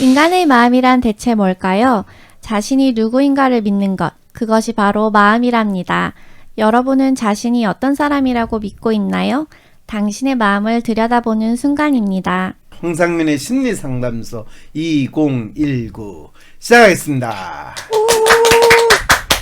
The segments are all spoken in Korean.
인간의 마음이란 대체 뭘까요? 자신이 누구인가를 믿는 것, 그것이 바로 마음이랍니다. 여러분은 자신이 어떤 사람이라고 믿고 있나요? 당신의 마음을 들여다보는 순간입니다. 홍상민의 심리 상담소 2019 시작하겠습니다.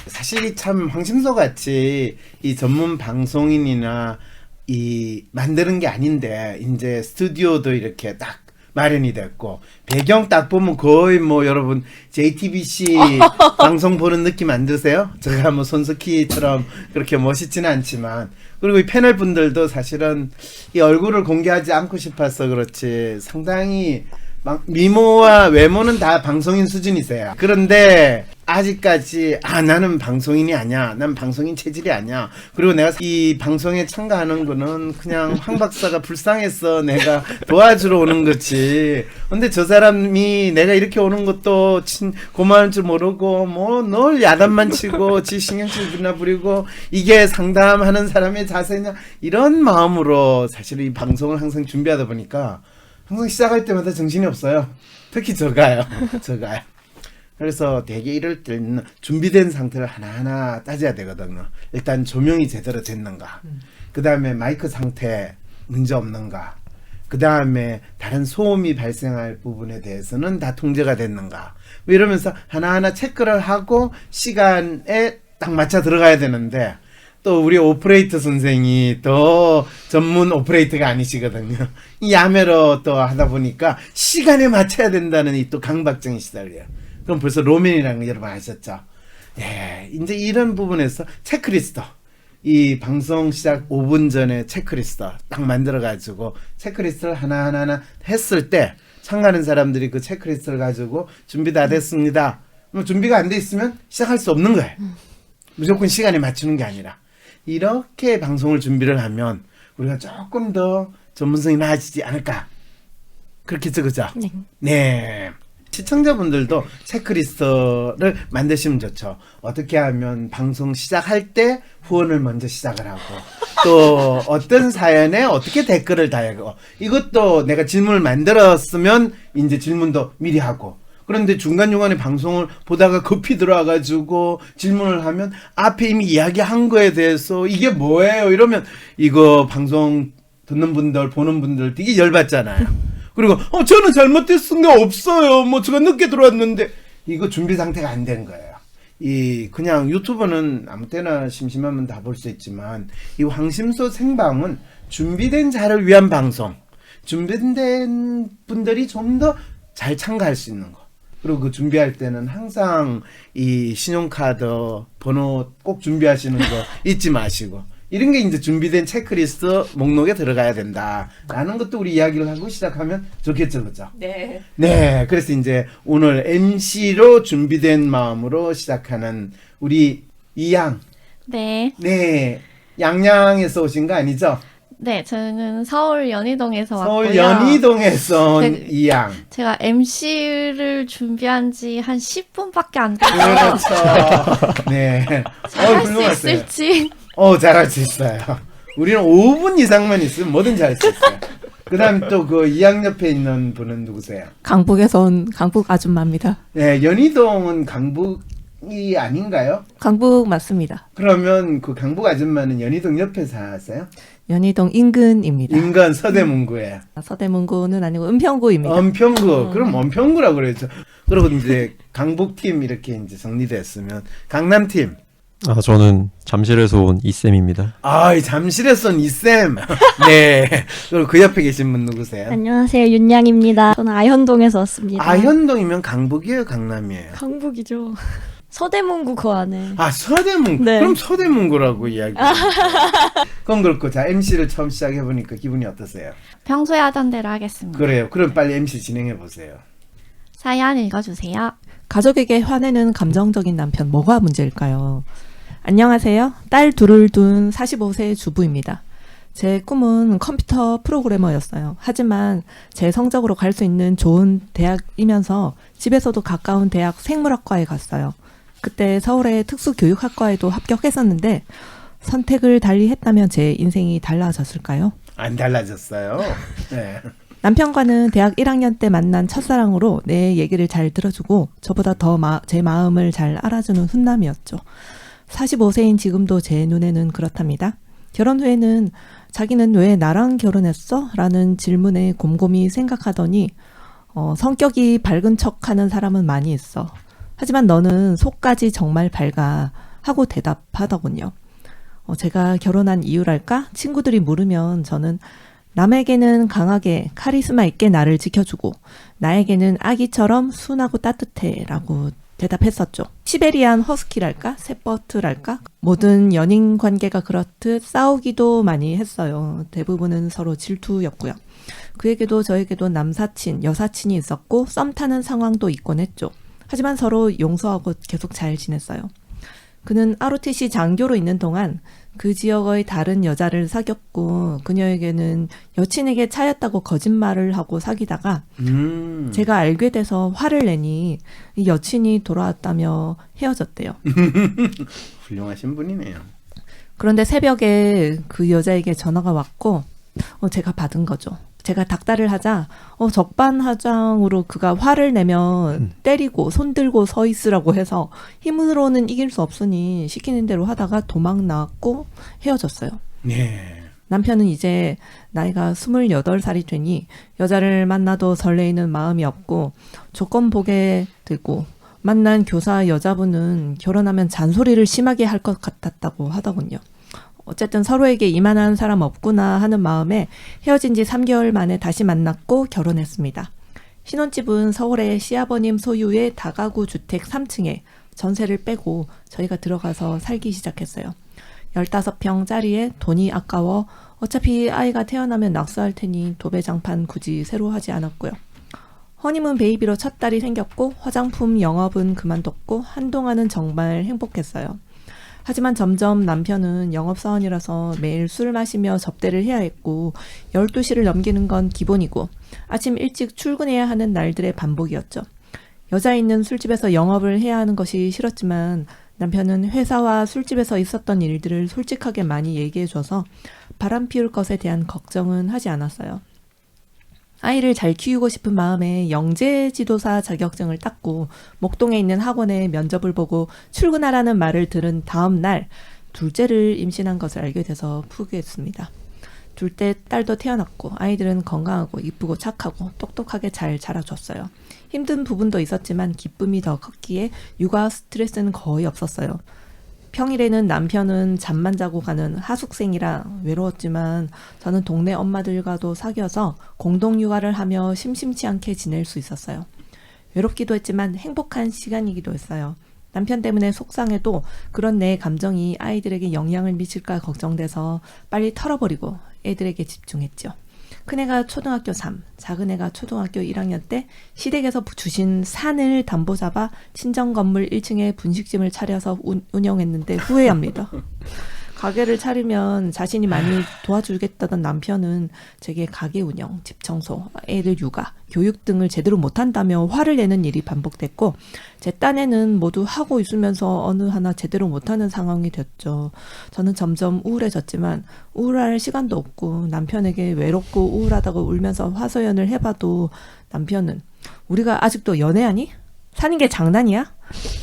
사실 참 황심소 같이 이 전문 방송인이나 이 만드는 게 아닌데 이제 스튜디오도 이렇게 딱 마련이 됐고 배경 딱 보면 거의 뭐 여러분 JTBC 방송 보는 느낌 안 드세요? 제가 뭐 손석희처럼 그렇게 멋있지는 않지만 그리고 이 패널 분들도 사실은 이 얼굴을 공개하지 않고 싶어서 그렇지 상당히 막 미모와 외모는 다 방송인 수준이세요. 그런데 아직까지 아 나는 방송인이 아니야. 난 방송인 체질이 아니야. 그리고 내가 이 방송에 참가하는 거는 그냥 황 박사가 불쌍해서 내가 도와주러 오는 거지. 근데 저 사람이 내가 이렇게 오는 것도 친 고마울 줄 모르고 뭐 늘 야단만 치고 지 신경질이나 부리고 이게 상담하는 사람의 자세냐 이런 마음으로 사실 이 방송을 항상 준비하다 보니까 항상 시작할 때마다 정신이 없어요. 특히 저가요. 저가요. 그래서 되게 이럴 때는 준비된 상태를 하나하나 따져야 되거든요. 일단 조명이 제대로 됐는가. 그 다음에 마이크 상태 문제 없는가. 그 다음에 다른 소음이 발생할 부분에 대해서는 다 통제가 됐는가. 뭐 이러면서 하나하나 체크를 하고 시간에 딱 맞춰 들어가야 되는데 또 우리 오퍼레이터 선생이 더 전문 오퍼레이터가 아니시거든요. 이 야매로 또 하다 보니까 시간에 맞춰야 된다는 이 또 강박증이 시달려요. 그럼 벌써 로맨이라는 거 여러분 아셨죠? 예, 이제 이런 부분에서 체크리스트. 이 방송 시작 5분 전에 체크리스트 딱 만들어가지고 체크리스트를 하나하나 했을 때 참가하는 사람들이 그 체크리스트를 가지고 준비 다 됐습니다. 그럼 준비가 안 돼 있으면 시작할 수 없는 거예요. 무조건 시간에 맞추는 게 아니라 이렇게 방송을 준비를 하면 우리가 조금 더 전문성이 나아지지 않을까 그렇게 적으죠. 네. 네. 시청자분들도 체크리스트를 만드시면 좋죠. 어떻게 하면 방송 시작할 때 후원을 먼저 시작을 하고 또 어떤 사연에 어떻게 댓글을 달고 이것도 내가 질문을 만들었으면 이제 질문도 미리 하고 그런데 중간중간에 방송을 보다가 급히 들어와가지고 질문을 하면 앞에 이미 이야기한 거에 대해서 이게 뭐예요? 이러면 이거 방송 듣는 분들, 보는 분들 되게 열받잖아요. 그리고, 어, 저는 잘못했은 게 없어요. 뭐, 제가 늦게 들어왔는데, 이거 준비 상태가 안 된 거예요. 이, 그냥 유튜브는 아무 때나 심심하면 다 볼 수 있지만, 이 황심소 생방은 준비된 자를 위한 방송. 준비된 분들이 좀 더 잘 참가할 수 있는 거. 그리고 그 준비할 때는 항상 이 신용카드 번호 꼭 준비하시는 거 잊지 마시고 이런 게 이제 준비된 체크리스트 목록에 들어가야 된다라는 것도 우리 이야기를 하고 시작하면 좋겠죠, 그죠? 네. 네, 그래서 이제 오늘 MC로 준비된 마음으로 시작하는 우리 이양, 네. 네, 양양에서 오신 거 아니죠? 네, 저는 서울 연희동에서 서울 왔고요. 연희동에서 온 네. 이양. 제가 MC를 준비한 지 한 10분밖에 안 돼서 그렇죠. 네. 어, 잘할 수 훌륭하세요. 있을지 어, 잘할 수 있어요. 우리는 5분 이상만 있으면 뭐든 잘할 수 있어요. 그 다음 또 그 이양 옆에 있는 분은 누구세요? 강북에서 온 강북 아줌마입니다. 네, 연희동은 강북이 아닌가요? 강북 맞습니다. 그러면 그 강북 아줌마는 연희동 옆에 사세요? 연희동 인근입니다. 인간 서대문구에. 서대문구는 아니고 은평구입니다. 은평구. 그럼 은평구라고 그러죠. 그리고 이제 강북팀 이렇게 이제 정리됐으면 강남팀. 아, 저는 잠실에서 온 이쌤입니다. 아, 이 잠실에서 온 이쌤. 네. 그리고 그 옆에 계신 분 누구세요? 안녕하세요 윤양입니다. 저는 아현동에서 왔습니다. 아현동이면 강북이에요, 강남이에요? 강북이죠. 서대문구 그 안에. 아, 서대문구. 네. 그럼 서대문구라고 이야기. 그건 그렇고, 자, MC를 처음 시작해 보니까 기분이 어떠세요? 평소에 하던 대로 하겠습니다. 그래요. 그럼 빨리 MC 진행해 보세요. 사연 읽어주세요. 가족에게 화내는 감정적인 남편 뭐가 문제일까요? 안녕하세요. 딸 둘을 둔 45세 주부입니다. 제 꿈은 컴퓨터 프로그래머였어요. 하지만 제 성적으로 갈 수 있는 좋은 대학이면서 집에서도 가까운 대학 생물학과에 갔어요. 그때 서울의 특수교육학과에도 합격했었는데 선택을 달리 했다면 제 인생이 달라졌을까요? 안 달라졌어요. 네. 남편과는 대학 1학년 때 만난 첫사랑으로 내 얘기를 잘 들어주고 저보다 더 제 마음을 잘 알아주는 훈남이었죠. 45세인 지금도 제 눈에는 그렇답니다. 결혼 후에는 자기는 왜 나랑 결혼했어? 라는 질문에 곰곰이 생각하더니 어, 성격이 밝은 척 하는 사람은 많이 있어. 하지만 너는 속까지 정말 밝아. 하고 대답하더군요. 어, 제가 결혼한 이유랄까? 친구들이 물으면 저는 남에게는 강하게 카리스마 있게 나를 지켜주고 나에게는 아기처럼 순하고 따뜻해 라고 대답했었죠. 시베리안 허스키랄까? 세퍼트랄까? 모든 연인 관계가 그렇듯 싸우기도 많이 했어요. 대부분은 서로 질투였고요. 그에게도 저에게도 남사친, 여사친이 있었고 썸 타는 상황도 있곤 했죠. 하지만 서로 용서하고 계속 잘 지냈어요. 그는 ROTC 장교로 있는 동안 그 지역의 다른 여자를 사귀었고 그녀에게는 여친에게 차였다고 거짓말을 하고 사귀다가 음. 제가 알게 돼서 화를 내니 이 여친이 돌아왔다며 헤어졌대요. 훌륭하신 분이네요. 그런데 새벽에 그 여자에게 전화가 왔고 어, 제가 받은 거죠. 제가 닥달을 하자 어, 적반하장으로 그가 화를 내면 때리고 손들고 서 있으라고 해서 힘으로는 이길 수 없으니 시키는 대로 하다가 도망 나왔고 헤어졌어요. 네. 남편은 이제 나이가 28살이 되니 여자를 만나도 설레이는 마음이 없고 조건 보게 되고 만난 교사 여자분은 결혼하면 잔소리를 심하게 할 것 같았다고 하더군요. 어쨌든 서로에게 이만한 사람 없구나 하는 마음에 헤어진 지 3개월 만에 다시 만났고 결혼했습니다. 신혼집은 서울의 시아버님 소유의 다가구 주택 3층에 전세를 빼고 저희가 들어가서 살기 시작했어요. 15평짜리에 돈이 아까워 어차피 아이가 태어나면 낙수할 테니 도배장판 굳이 새로 하지 않았고요. 허니문 베이비로 첫 딸이 생겼고 화장품 영업은 그만뒀고 한동안은 정말 행복했어요. 하지만 점점 남편은 영업사원이라서 매일 술 마시며 접대를 해야 했고 12시를 넘기는 건 기본이고 아침 일찍 출근해야 하는 날들의 반복이었죠. 여자 있는 술집에서 영업을 해야 하는 것이 싫었지만 남편은 회사와 술집에서 있었던 일들을 솔직하게 많이 얘기해줘서 바람 피울 것에 대한 걱정은 하지 않았어요. 아이를 잘 키우고 싶은 마음에 영재 지도사 자격증을 땄고 목동에 있는 학원에 면접을 보고 출근하라는 말을 들은 다음 날 둘째를 임신한 것을 알게 돼서 푸기했습니다. 둘째 딸도 태어났고 아이들은 건강하고 이쁘고 착하고 똑똑하게 잘 자라줬어요. 힘든 부분도 있었지만 기쁨이 더 컸기에 육아 스트레스는 거의 없었어요. 평일에는 남편은 잠만 자고 가는 하숙생이라 외로웠지만 저는 동네 엄마들과도 사귀어서 공동 육아를 하며 심심치 않게 지낼 수 있었어요. 외롭기도 했지만 행복한 시간이기도 했어요. 남편 때문에 속상해도 그런 내 감정이 아이들에게 영향을 미칠까 걱정돼서 빨리 털어버리고 애들에게 집중했죠. 큰애가 초등학교 3, 작은애가 초등학교 1학년 때 시댁에서 주신 산을 담보 잡아 친정 건물 1층에 분식집을 차려서 운, 운영했는데 후회합니다. 가게를 차리면 자신이 많이 도와주겠다던 남편은 제게 가게 운영, 집 청소, 애들 육아, 교육 등을 제대로 못한다며 화를 내는 일이 반복됐고 제 딴에는 모두 하고 있으면서 어느 하나 제대로 못하는 상황이 됐죠. 저는 점점 우울해졌지만 우울할 시간도 없고 남편에게 외롭고 우울하다고 울면서 화소연을 해봐도 남편은 우리가 아직도 연애하니? 사는 게 장난이야?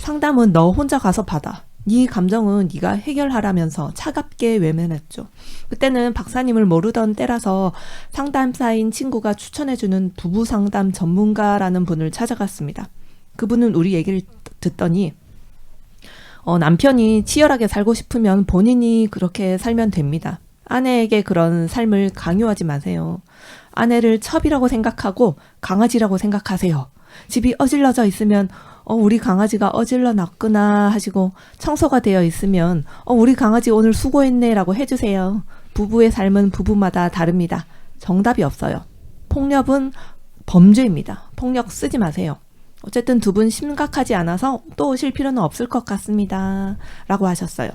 상담은 너 혼자 가서 받아. 네 감정은 네가 해결하라면서 차갑게 외면했죠. 그때는 박사님을 모르던 때라서 상담사인 친구가 추천해주는 부부 상담 전문가라는 분을 찾아갔습니다. 그분은 우리 얘기를 듣더니 어, 남편이 치열하게 살고 싶으면 본인이 그렇게 살면 됩니다. 아내에게 그런 삶을 강요하지 마세요. 아내를 첩이라고 생각하고 강아지라고 생각하세요. 집이 어질러져 있으면 어, 우리 강아지가 어질러 놨구나 하시고 청소가 되어 있으면 어, 우리 강아지 오늘 수고했네 라고 해주세요. 부부의 삶은 부부마다 다릅니다. 정답이 없어요. 폭력은 범죄입니다. 폭력 쓰지 마세요. 어쨌든 두 분 심각하지 않아서 또 오실 필요는 없을 것 같습니다. 라고 하셨어요.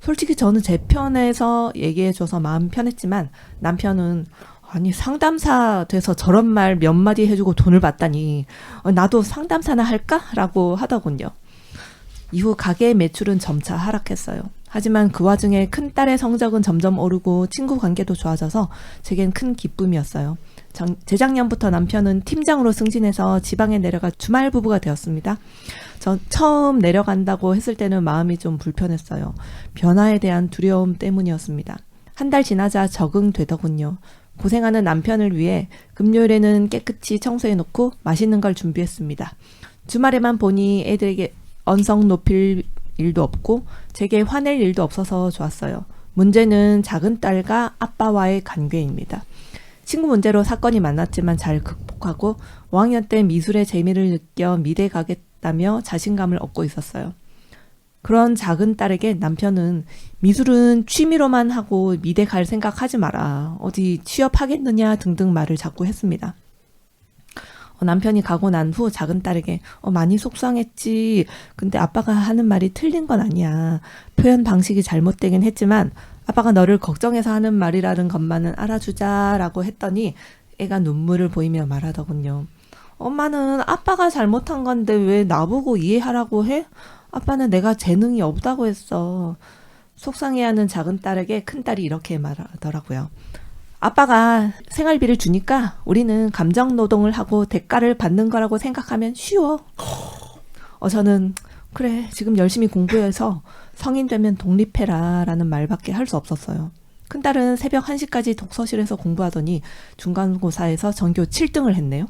솔직히 저는 제 편에서 얘기해줘서 마음 편했지만 남편은 아니 상담사 돼서 저런 말 몇 마디 해주고 돈을 받다니 어, 나도 상담사나 할까?라고 하더군요. 이후 가게 매출은 점차 하락했어요. 하지만 그 와중에 큰 딸의 성적은 점점 오르고 친구 관계도 좋아져서 제겐 큰 기쁨이었어요. 정- 재작년부터 남편은 팀장으로 승진해서 지방에 내려가 주말 부부가 되었습니다. 전 처음 내려간다고 했을 때는 마음이 좀 불편했어요. 변화에 대한 두려움 때문이었습니다. 한 달 지나자 적응되더군요. 고생하는 남편을 위해 금요일에는 깨끗이 청소해 놓고 맛있는 걸 준비했습니다. 주말에만 보니 애들에게 언성 높일 일도 없고 제게 화낼 일도 없어서 좋았어요. 문제는 작은 딸과 아빠와의 관계입니다. 친구 문제로 사건이 많았지만 잘 극복하고 5학년 때 미술의 재미를 느껴 미대 가겠다며 자신감을 얻고 있었어요. 그런 작은 딸에게 남편은 미술은 취미로만 하고 미대 갈 생각하지 마라. 어디 취업하겠느냐 등등 말을 자꾸 했습니다. 어, 남편이 가고 난 후 작은 딸에게 어, 많이 속상했지. 근데 아빠가 하는 말이 틀린 건 아니야. 표현 방식이 잘못되긴 했지만 아빠가 너를 걱정해서 하는 말이라는 것만은 알아주자라고 했더니 애가 눈물을 보이며 말하더군요. 엄마는 아빠가 잘못한 건데 왜 나보고 이해하라고 해? 아빠는 내가 재능이 없다고 했어. 속상해하는 작은 딸에게 큰 딸이 이렇게 말하더라고요. 아빠가 생활비를 주니까 우리는 감정 노동을 하고 대가를 받는 거라고 생각하면 쉬워. 어, 저는 그래 지금 열심히 공부해서 성인 되면 독립해라 라는 말밖에 할 수 없었어요. 큰딸은 새벽 1시까지 독서실에서 공부하더니 중간고사에서 전교 7등을 했네요.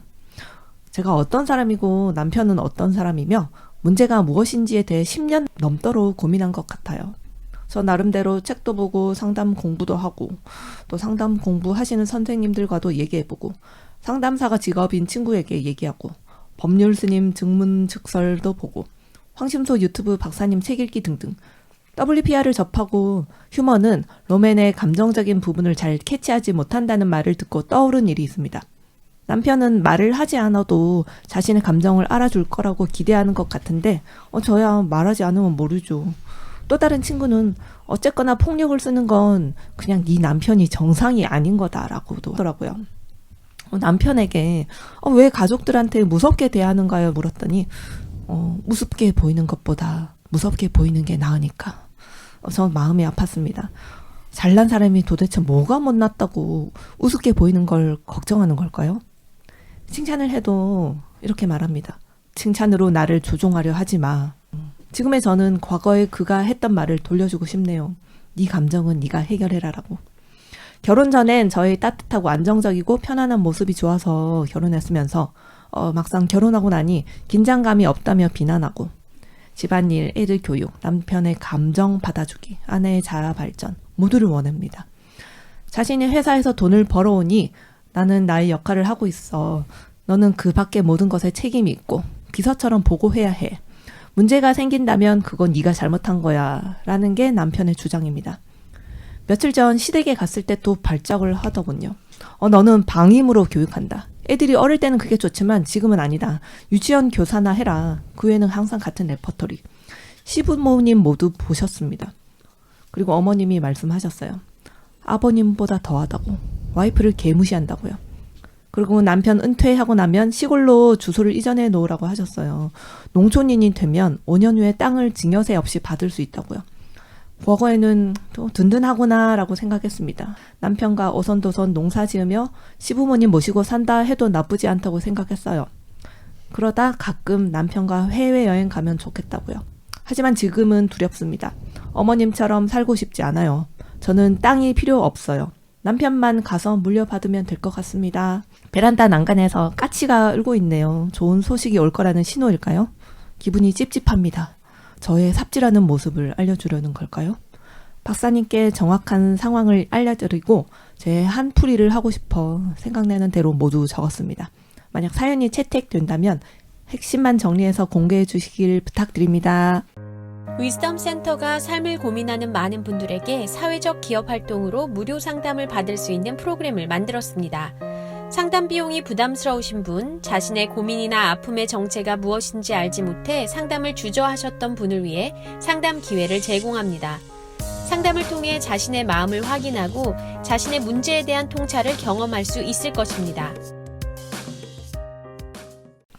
제가 어떤 사람이고 남편은 어떤 사람이며 문제가 무엇인지에 대해 10년 넘도록 고민한 것 같아요. 저 나름대로 책도 보고 상담 공부도 하고 또 상담 공부하시는 선생님들과도 얘기해보고 상담사가 직업인 친구에게 얘기하고 법률 스님 증문 즉설도 보고 황심소 유튜브 박사님 책 읽기 등등 WPR을 접하고 휴머는 로맨의 감정적인 부분을 잘 캐치하지 못한다는 말을 듣고 떠오른 일이 있습니다. 남편은 말을 하지 않아도 자신의 감정을 알아줄 거라고 기대하는 것 같은데 어 저야 말하지 않으면 모르죠. 또 다른 친구는 어쨌거나 폭력을 쓰는 건 그냥 네 남편이 정상이 아닌 거다라고도 하더라고요. 어, 남편에게 어, 왜 가족들한테 무섭게 대하는가요? 물었더니 어, 우습게 보이는 것보다 무섭게 보이는 게 나으니까. 어, 전 마음이 아팠습니다. 잘난 사람이 도대체 뭐가 못났다고 우습게 보이는 걸 걱정하는 걸까요? 칭찬을 해도 이렇게 말합니다. 칭찬으로 나를 조종하려 하지 마. 지금의 저는 과거에 그가 했던 말을 돌려주고 싶네요. 네 감정은 네가 해결해라라고. 결혼 전엔 저의 따뜻하고 안정적이고 편안한 모습이 좋아서 결혼했으면서 어, 막상 결혼하고 나니 긴장감이 없다며 비난하고 집안일, 애들 교육, 남편의 감정 받아주기, 아내의 자아 발전 모두를 원합니다. 자신이 회사에서 돈을 벌어오니 나는 나의 역할을 하고 있어. 너는 그 밖의 모든 것에 책임이 있고 비서처럼 보고해야 해. 문제가 생긴다면 그건 네가 잘못한 거야. 라는 게 남편의 주장입니다. 며칠 전 시댁에 갔을 때 또 발작을 하더군요. 어, 너는 방임으로 교육한다. 애들이 어릴 때는 그게 좋지만 지금은 아니다. 유치원 교사나 해라. 그 외에는 항상 같은 레퍼토리. 시부모님 모두 보셨습니다. 그리고 어머님이 말씀하셨어요. 아버님보다 더하다고. 와이프를 개무시한다고요. 그리고 남편 은퇴하고 나면 시골로 주소를 이전해 놓으라고 하셨어요. 농촌인이 되면 5년 후에 땅을 증여세 없이 받을 수 있다고요. 과거에는 또 든든하구나라고 생각했습니다. 남편과 오선도선 농사 지으며 시부모님 모시고 산다 해도 나쁘지 않다고 생각했어요. 그러다 가끔 남편과 해외여행 가면 좋겠다고요. 하지만 지금은 두렵습니다. 어머님처럼 살고 싶지 않아요. 저는 땅이 필요 없어요. 남편만 가서 물려받으면 될 것 같습니다. 베란다 난간에서 까치가 울고 있네요. 좋은 소식이 올 거라는 신호일까요? 기분이 찝찝합니다. 저의 삽질하는 모습을 알려주려는 걸까요? 박사님께 정확한 상황을 알려드리고 제 한풀이를 하고 싶어 생각나는 대로 모두 적었습니다. 만약 사연이 채택된다면 핵심만 정리해서 공개해 주시길 부탁드립니다. 위즈덤 센터가 삶을 고민하는 많은 분들에게 사회적 기업 활동으로 무료 상담을 받을 수 있는 프로그램을 만들었습니다. 상담 비용이 부담스러우신 분, 자신의 고민이나 아픔의 정체가 무엇인지 알지 못해 상담을 주저하셨던 분을 위해 상담 기회를 제공합니다. 상담을 통해 자신의 마음을 확인하고 자신의 문제에 대한 통찰을 경험할 수 있을 것입니다.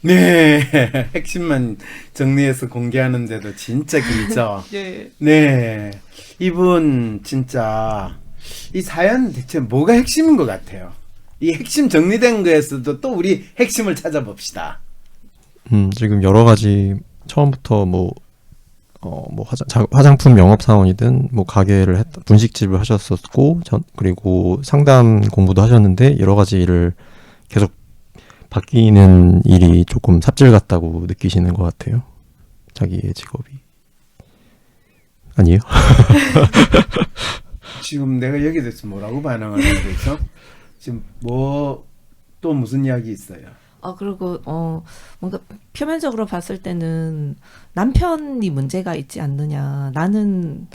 네, 핵심만 정리해서 공개하는데도 진짜 길죠. 예. 네, 이분 진짜 이 사연 대체 뭐가 핵심인 것 같아요. 이 핵심 정리된 거에서도 또 우리 핵심을 찾아봅시다. 음, 지금 여러 가지 처음부터 뭐 어, 뭐 화장, 자- 화장품 영업 사원이든 뭐 가게를 했 분식집을 하셨었고 전 그리고 상담 공부도 하셨는데 여러 가지 일을 계속 바뀌는 일이 조금 삽질 같다고 느끼시는 것 같아요. 자기의 직업이 아니에요? 지금 내가 여기에 대해서 뭐라고 반응하는 거죠? 지금 뭐 또 무슨 이야기 있어요? 어 그리고 어 뭔가 표면적으로 봤을 때는 남편이 문제가 있지 않느냐 나는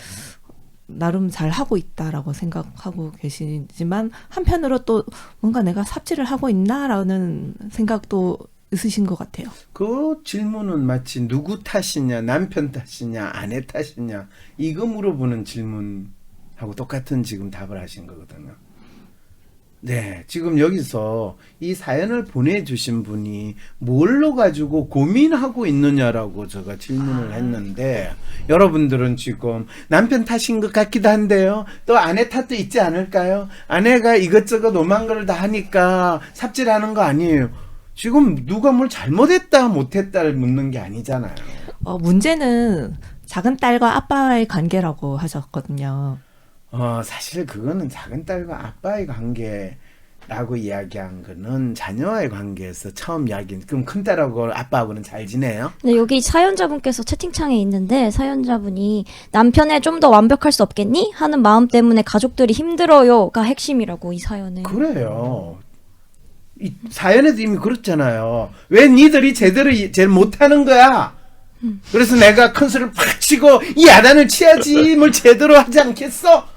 나름 잘 하고 있다라고 생각하고 계시지만 한편으로 또 뭔가 내가 삽질을 하고 있나라는 생각도 있으신 것 같아요. 그 질문은 마치 누구 탓이냐, 남편 탓이냐, 아내 탓이냐 이거 물어보는 질문하고 똑같은 지금 답을 하신 거거든요. 네, 지금 여기서 이 사연을 보내주신 분이 뭘로 가지고 고민하고 있느냐라고 제가 질문을 했는데 여러분들은 지금 남편 탓인 것 같기도 한데요. 또 아내 탓도 있지 않을까요? 아내가 이것저것 오만 거를 다 하니까 삽질하는 거 아니에요. 지금 누가 뭘 잘못했다 못했다를 묻는 게 아니잖아요. 어 문제는 작은 딸과 아빠의 관계라고 하셨거든요. 어, 사실 그거는 작은 딸과 아빠의 관계라고 이야기한 거는 자녀와의 관계에서 처음 이야기는 그럼 큰 딸하고 아빠하고는 잘 지내요? 근데 여기 사연자분께서 채팅창에 있는데 사연자분이 남편에 좀더 완벽할 수 없겠니? 하는 마음 때문에 가족들이 힘들어요가 핵심이라고 이 사연에. 그래요. 이 사연에도 이미 그렇잖아요. 왜 니들이 제대로 이- 제일 못하는 거야? 그래서 내가 큰 소리를 팍 치고 이 야단을 치야지 뭘 제대로 하지 않겠어?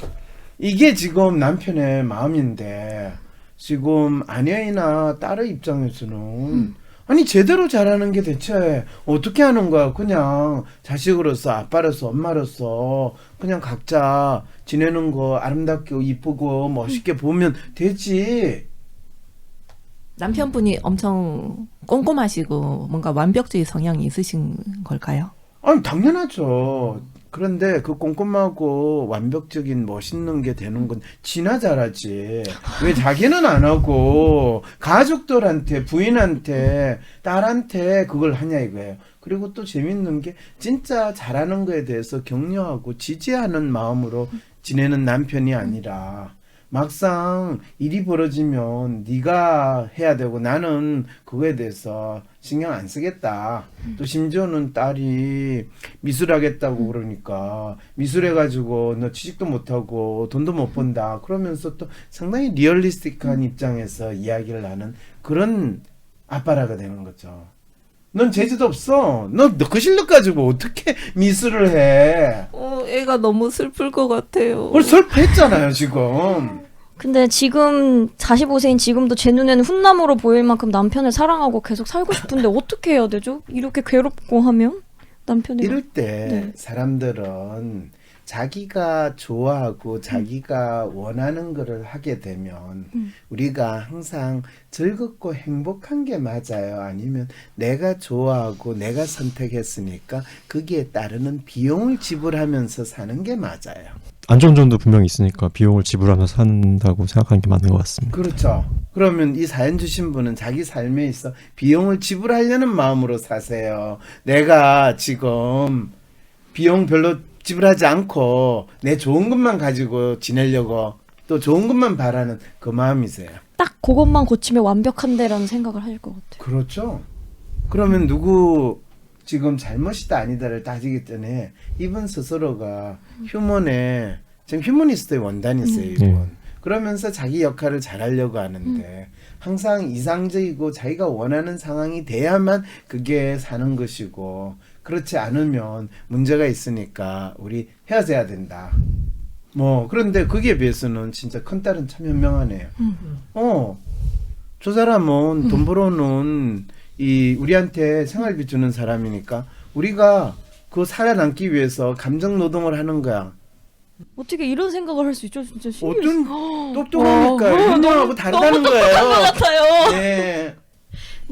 이게 지금 남편의 마음인데 지금 아내이나 딸의 입장에서는 아니 제대로 잘하는 게 대체 어떻게 하는 거야? 그냥 자식으로서 아빠로서 엄마로서 그냥 각자 지내는 거 아름답게 이쁘고 멋있게 보면 되지. 남편분이 엄청 꼼꼼하시고 뭔가 완벽주의 성향이 있으신 걸까요? 아니 당연하죠. 그런데 그 꼼꼼하고 완벽적인 멋있는 게 되는 건 지나 잘하지. 왜 자기는 안 하고 가족들한테 부인한테 딸한테 그걸 하냐 이거예요. 그리고 또 재밌는 게 진짜 잘하는 거에 대해서 격려하고 지지하는 마음으로 지내는 남편이 아니라 막상 일이 벌어지면 네가 해야 되고 나는 그거에 대해서 신경 안 쓰겠다. 또 심지어는 딸이 미술하겠다고 그러니까 미술해가지고 너 취직도 못하고 돈도 못 번다. 그러면서 또 상당히 리얼리스틱한 입장에서 이야기를 하는 그런 아빠라가 되는 거죠. 넌 재주도 없어. 너그 실력 가지고 어떻게 미술을 해? 어, 애가 너무 슬플 것 같아요. 그걸 설파했잖아요 지금. 근데 지금 45세인 지금도 제 눈에는 훈남으로 보일 만큼 남편을 사랑하고 계속 살고 싶은데 어떻게 해야 되죠? 이렇게 괴롭고 하면 남편이 이럴 때 네. 사람들은 자기가 좋아하고 자기가 원하는 거를 하게 되면 음. 우리가 항상 즐겁고 행복한 게 맞아요. 아니면 내가 좋아하고 내가 선택했으니까 거기에 따르는 비용을 지불하면서 사는 게 맞아요. 안정존도 분명히 있으니까 비용을 지불하면서 산다고 생각하는 게 맞는 것 같습니다. 그렇죠. 그러면 이 사연 주신 분은 자기 삶에 있어 비용을 지불하려는 마음으로 사세요. 내가 지금 비용 별로 지불하지 않고 내 좋은 것만 가지고 지내려고 또 좋은 것만 바라는 그 마음이세요. 딱 그것만 고치면 완벽한데라는 생각을 할 것 같아요. 그렇죠. 그러면 누구 지금 잘못이다 아니다를 따지기 전에 이분 스스로가 휴먼의 지금 휴머니스트의 원단이세요, 이분. 네. 그러면서 자기 역할을 잘하려고 하는데 항상 이상적이고 자기가 원하는 상황이 돼야만 그게 사는 것이고 그렇지 않으면 문제가 있으니까 우리 헤어져야 된다. 뭐 그런데 거기에 비해서는 진짜 큰 딸은 참 현명하네요. 어, 저 사람은 돈 벌어놓은 이 우리한테 생활비 주는 사람이니까 우리가 그 살아남기 위해서 감정 노동을 하는 거야. 어떻게 이런 생각을 할 수 있죠? 진짜 신기했어요. 어떤 똑똑하니까 현명하고 다르다는 거예요. 같아요. 네.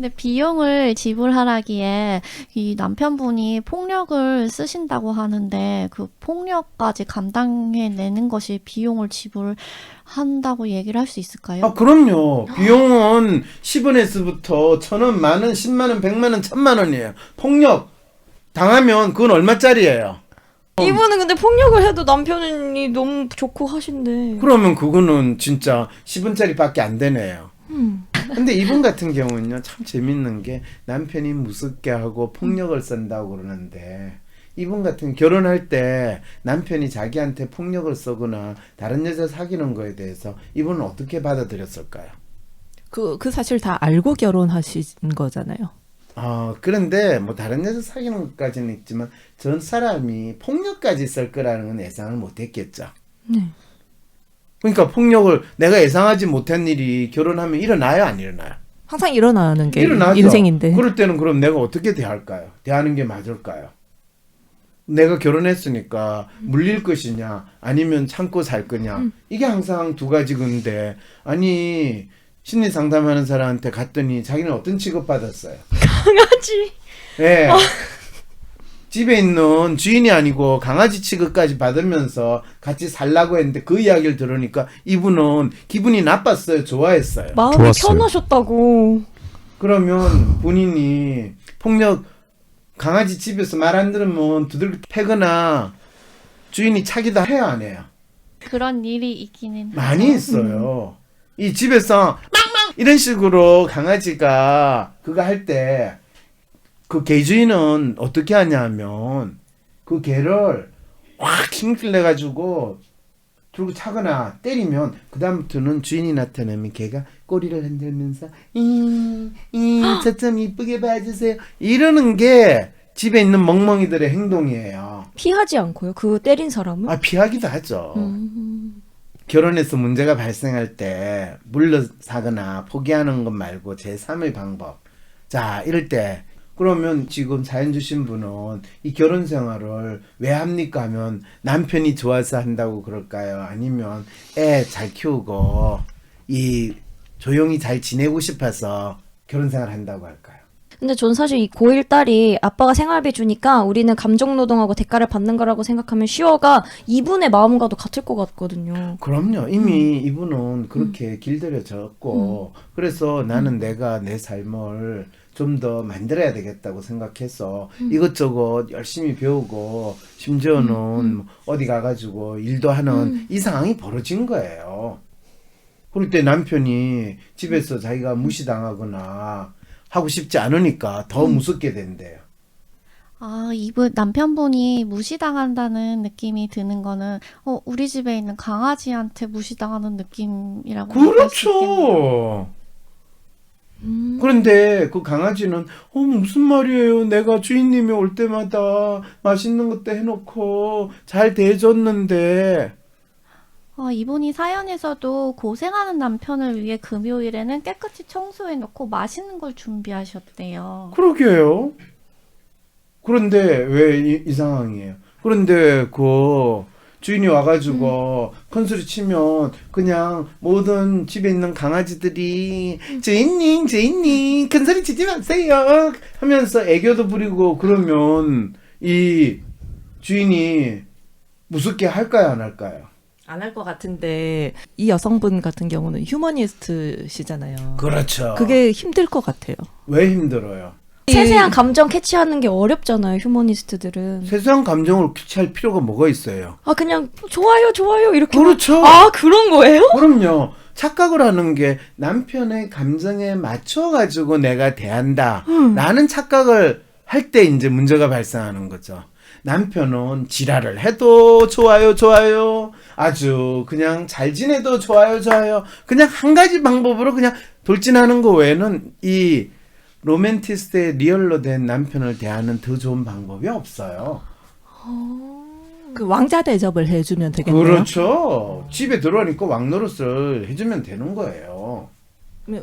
근데 비용을 지불하라기에 이 남편분이 폭력을 쓰신다고 하는데 그 폭력까지 감당해내는 것이 비용을 지불한다고 얘기를 할 수 있을까요? 아, 그럼요. 비용은 10원에서부터 천 원, 만 원, 10만 원, 100만 원, 1000만 원이에요. 폭력 당하면 그건 얼마짜리예요? 이분은 근데 폭력을 해도 남편이 너무 좋고 하신데. 그러면 그거는 진짜 10원짜리밖에 안 되네요. 음. 근데 이분 같은 경우는요, 참 재밌는 게 남편이 무섭게 하고 폭력을 쓴다고 그러는데, 이분 같은 결혼할 때 남편이 자기한테 폭력을 쓰거나 다른 여자 사귀는 거에 대해서 이분은 어떻게 받아들였을까요? 그, 그 사실 다 알고 결혼하신 거잖아요. 아, 그런데 뭐 다른 여자 사귀는 것까지는 있지만 전 사람이 폭력까지 쓸 거라는 건 예상을 못 했겠죠. 네. 그러니까 폭력을 내가 예상하지 못한 일이 결혼하면 일어나요, 안 일어나요? 항상 일어나는 게 일어나죠. 인생인데. 그럴 때는 그럼 내가 어떻게 대할까요? 대하는 게 맞을까요? 내가 결혼했으니까 물릴 것이냐 아니면 참고 살 거냐 이게 항상 두 가지 건데 아니 심리 상담하는 사람한테 갔더니 자기는 어떤 취급 받았어요? 강아지. 예. 집에 있는 주인이 아니고 강아지 취급까지 받으면서 같이 살라고 했는데 그 이야기를 들으니까 이분은 기분이 나빴어요, 좋아했어요. 마음이 좋았어요. 편하셨다고. 그러면 본인이 폭력 강아지 집에서 말 안 들으면 두들겨 패거나 주인이 차기다 해야 안 해요. 그런 일이 있기는 많이 하죠. 있어요. 이 집에서 망망 이런 식으로 강아지가 그거 할 때 그 개주인은 어떻게 하냐면 그 개를 확 힘을 내 가지고 들고 차거나 때리면 그 다음부터는 주인이 나타나면 개가 꼬리를 흔들면서 이이 저점 이쁘게 봐주세요 이러는 게 집에 있는 멍멍이들의 행동이에요. 피하지 않고요. 그 때린 사람은. 아 피하기도 하죠. 음. 결혼해서 문제가 발생할 때 물러사거나 포기하는 것 말고 제3의 방법. 자, 이럴 때 그러면 지금 사연 주신 분은 이 결혼 생활을 왜 합니까 하면 남편이 좋아서 한다고 그럴까요? 아니면 애 잘 키우고 이 조용히 잘 지내고 싶어서 결혼 생활 한다고 할까요? 근데 전 사실 이 고1 딸이 아빠가 생활비 주니까 우리는 감정 노동하고 대가를 받는 거라고 생각하면 쉬어가 이분의 마음과도 같을 것 같거든요. 그럼요. 이미 이분은 그렇게 길들여졌고, 그래서 나는 내가 내 삶을 좀 더 만들어야 되겠다고 생각해서 이것저것 열심히 배우고, 심지어는 뭐 어디 가가지고 일도 하는 이 상황이 벌어진 거예요. 그럴 때 남편이 집에서 자기가 무시당하거나 하고 싶지 않으니까 더 무섭게 된대요. 아, 이분 남편분이 무시당한다는 느낌이 드는 거는 어, 우리 집에 있는 강아지한테 무시당하는 느낌이라고. 그렇죠. 음. 그런데 그 강아지는 어 무슨 말이에요? 내가 주인님이 올 때마다 맛있는 것도 해놓고 잘 대해줬는데 어, 이분이 사연에서도 고생하는 남편을 위해 금요일에는 깨끗이 청소해 놓고 맛있는 걸 준비하셨대요. 그러게요. 그런데 왜 이 상황이에요? 그런데 그 주인이 와가지고 큰 소리 치면 그냥 모든 집에 있는 강아지들이 주인님 주인님 큰 소리 치지 마세요 하면서 애교도 부리고 그러면 이 주인이 무섭게 할까요 안 할까요? 안 할 것 같은데 이 여성분 같은 경우는 휴머니스트시잖아요. 그렇죠. 그게 힘들 것 같아요. 왜 힘들어요? 세세한 감정 캐치하는 게 어렵잖아요, 휴머니스트들은. 세상 감정을 캐치할 필요가 뭐가 있어요? 아, 그냥 좋아요, 좋아요 이렇게. 그렇죠. 아, 그런 거예요? 그럼요. 착각을 하는 게 남편의 감정에 맞춰 가지고 내가 대한다. 라는 착각을 할 때 이제 문제가 발생하는 거죠. 남편은 지랄을 해도 좋아요, 좋아요. 아주 그냥 잘 지내도 좋아요, 좋아요. 그냥 한 가지 방법으로 그냥 돌진하는 거 외에는 이 로맨티스트의 리얼로 된 남편을 대하는 더 좋은 방법이 없어요. 그 왕자 대접을 해주면 되겠네요. 그렇죠. 집에 들어오니까 왕노릇을 해주면 되는 거예요.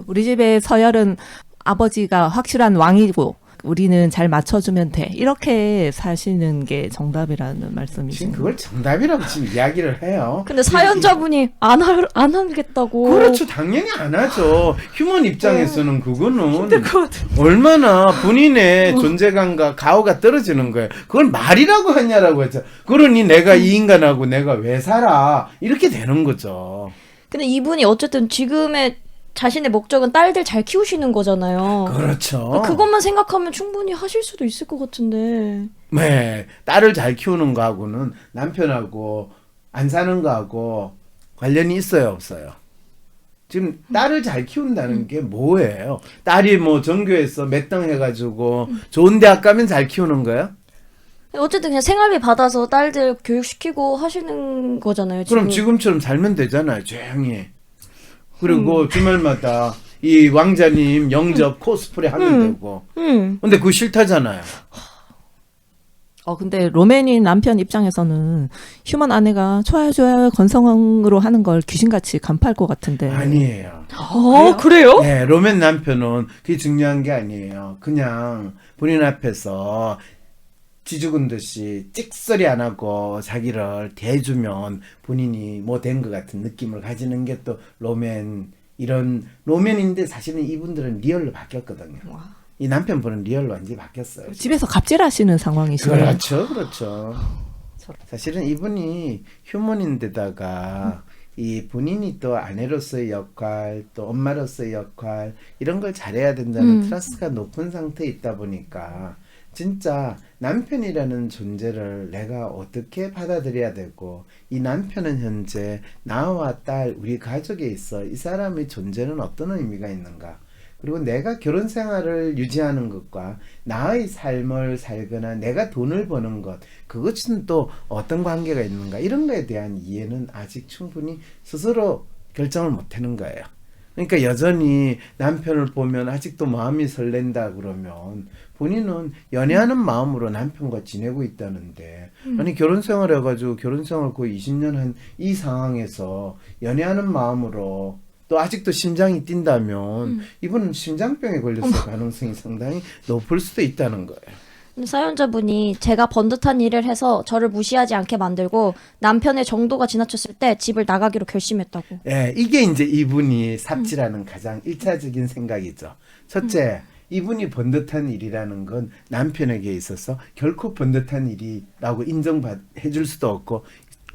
우리 집에 서열은 아버지가 확실한 왕이고 우리는 잘 맞춰주면 돼. 이렇게 사시는 게 정답이라는 지금 말씀이신 그걸 정답이라고 지금 이야기를 해요. 근데 사연자분이 안, 하, 안 하겠다고. 그렇죠. 당연히 안 하죠. 휴먼 입장에서는 그거는 힘들 것 같은. 얼마나 본인의 존재감과 가오가 떨어지는 거예요. 그걸 말이라고 하냐라고 했죠. 그러니 내가 이 인간하고 내가 왜 살아? 이렇게 되는 거죠. 근데 이분이 어쨌든 지금의 자신의 목적은 딸들 잘 키우시는 거잖아요. 그렇죠. 그것만 생각하면 충분히 하실 수도 있을 것 같은데. 네, 딸을 잘 키우는 거하고는 남편하고 안 사는 거하고 관련이 있어요, 없어요? 지금 딸을 잘 키운다는 게 뭐예요? 딸이 뭐 전교에서 몇 등 해가지고 좋은 대학 가면 잘 키우는 거예요? 어쨌든 그냥 생활비 받아서 딸들 교육시키고 하시는 거잖아요. 지금. 그럼 지금처럼 살면 되잖아요, 조용히. 그리고 주말마다 이 왕자님 영접 코스프레 하면 음. 되고. 음. 근데 그거 싫다잖아요. 어 근데 로맨인 남편 입장에서는 휴먼 아내가 좋아요 좋아요 건성으로 하는 걸 귀신같이 간파할 것 같은데. 아니에요. 아, 그래요? 네, 로맨 남편은 그게 중요한 게 아니에요. 그냥 본인 앞에서 쥐죽은 듯이 찍소리 안 하고 자기를 대주면 본인이 뭐 된 것 같은 느낌을 가지는 게 또 로맨 이런 로맨인데 사실은 이분들은 리얼로 바뀌었거든요. 이 남편분은 리얼로 완전히 바뀌었어요. 집에서 갑질하시는 상황이시네요. 그렇죠, 그렇죠. 사실은 이분이 휴먼인데다가 이 본인이 또 아내로서의 역할, 또 엄마로서의 역할 이런 걸 잘해야 된다는 음. 트러스가 높은 상태에 있다 보니까 진짜 남편이라는 존재를 내가 어떻게 받아들여야 되고 이 남편은 현재 나와 딸 우리 가족에 있어 이 사람의 존재는 어떤 의미가 있는가 그리고 내가 결혼 생활을 유지하는 것과 나의 삶을 살거나 내가 돈을 버는 것 그것은 또 어떤 관계가 있는가 이런 거에 대한 이해는 아직 충분히 스스로 결정을 못 하는 거예요. 그러니까 여전히 남편을 보면 아직도 마음이 설렌다 그러면 본인은 연애하는 마음으로 남편과 지내고 있다는데 아니 결혼 생활 해가지고 결혼 생활 거의 20년 한 이 상황에서 연애하는 마음으로 또 아직도 심장이 뛴다면 이분은 심장병에 걸렸을 가능성이 상당히 높을 수도 있다는 거예요. 사연자분이 제가 번듯한 일을 해서 저를 무시하지 않게 만들고 남편의 정도가 지나쳤을 때 집을 나가기로 결심했다고. 예, 이게 이제 이분이 삽질하는 가장 일차적인 생각이죠. 첫째, 이분이 번듯한 일이라는 건 남편에게 있어서 결코 번듯한 일이라고 인정해 줄 수도 없고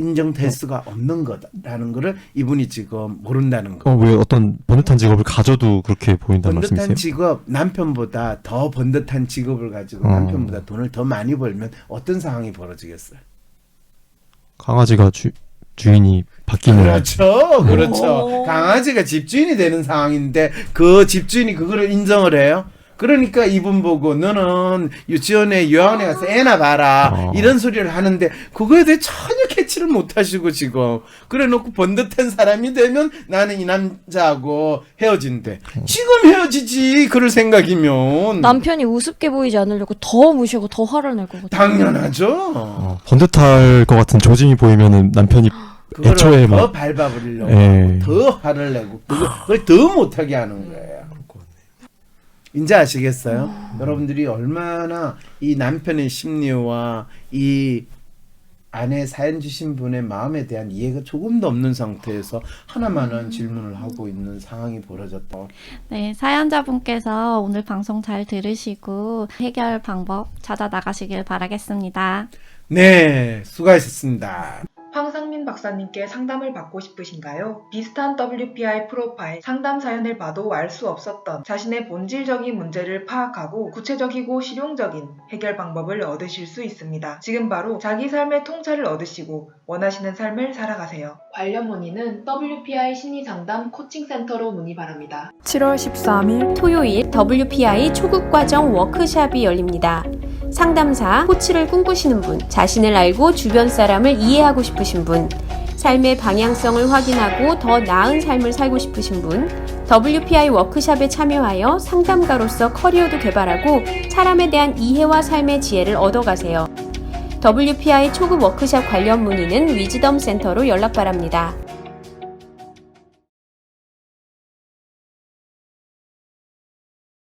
인정될 수가 없는 거다라는 거를 이분이 지금 모른다는 거. 어, 왜 어떤 번듯한 직업을 가져도 그렇게 보인다는 번듯한 말씀이세요? 직업 남편보다 더 번듯한 직업을 가지고 어. 남편보다 돈을 더 많이 벌면 어떤 상황이 벌어지겠어요? 강아지가 주, 주인이 바뀌는 그렇죠, 그렇죠. 오. 강아지가 집주인이 되는 상황인데 그 집주인이 그거를 인정을 해요. 그러니까 이분 보고 너는 유치원에 유아원에 가서 애나 봐라 어. 이런 소리를 하는데 그거에 대해 전혀 캐치를 못하시고 지금 그래놓고 번듯한 사람이 되면 나는 이 남자하고 헤어진대. 지금 헤어지지 그럴 생각이면 남편이 우습게 보이지 않으려고 더 무시하고 더 화를 낼것 같아요. 당연하죠. 어, 번듯할 것 같은 조짐이 보이면은 남편이 애초에 더 막 밟아버리려고 예. 더 화를 내고 그걸, 그걸 더 못하게 하는 거예요. 이제 아시겠어요? 여러분들이 얼마나 이 남편의 심리와 이 아내 사연 주신 분의 마음에 대한 이해가 조금도 없는 상태에서 하나만한 질문을 하고 있는 상황이 벌어졌다. 네, 사연자분께서 오늘 방송 잘 들으시고 해결 방법 찾아 나가시길 바라겠습니다. 네, 수고하셨습니다. 황상민 박사님께 상담을 받고 싶으신가요? 비슷한 WPI 프로파일 상담 사연을 봐도 알 수 없었던 자신의 본질적인 문제를 파악하고 구체적이고 실용적인 해결 방법을 얻으실 수 있습니다. 지금 바로 자기 삶의 통찰을 얻으시고 원하시는 삶을 살아가세요. 관련 문의는 WPI 심리상담 코칭센터로 문의 바랍니다. 7월 13일 토요일 WPI 초급 과정 워크샵이 열립니다. 상담사, 코치를 꿈꾸시는 분, 자신을 알고 주변 사람을 이해하고 싶으신 분, 삶의 방향성을 확인하고 더 나은 삶을 살고 싶으신 분, WPI 워크샵에 참여하여 상담가로서 커리어도 개발하고 사람에 대한 이해와 삶의 지혜를 얻어가세요. WPI 초급 워크샵 관련 문의는 위즈덤 센터로 연락 바랍니다.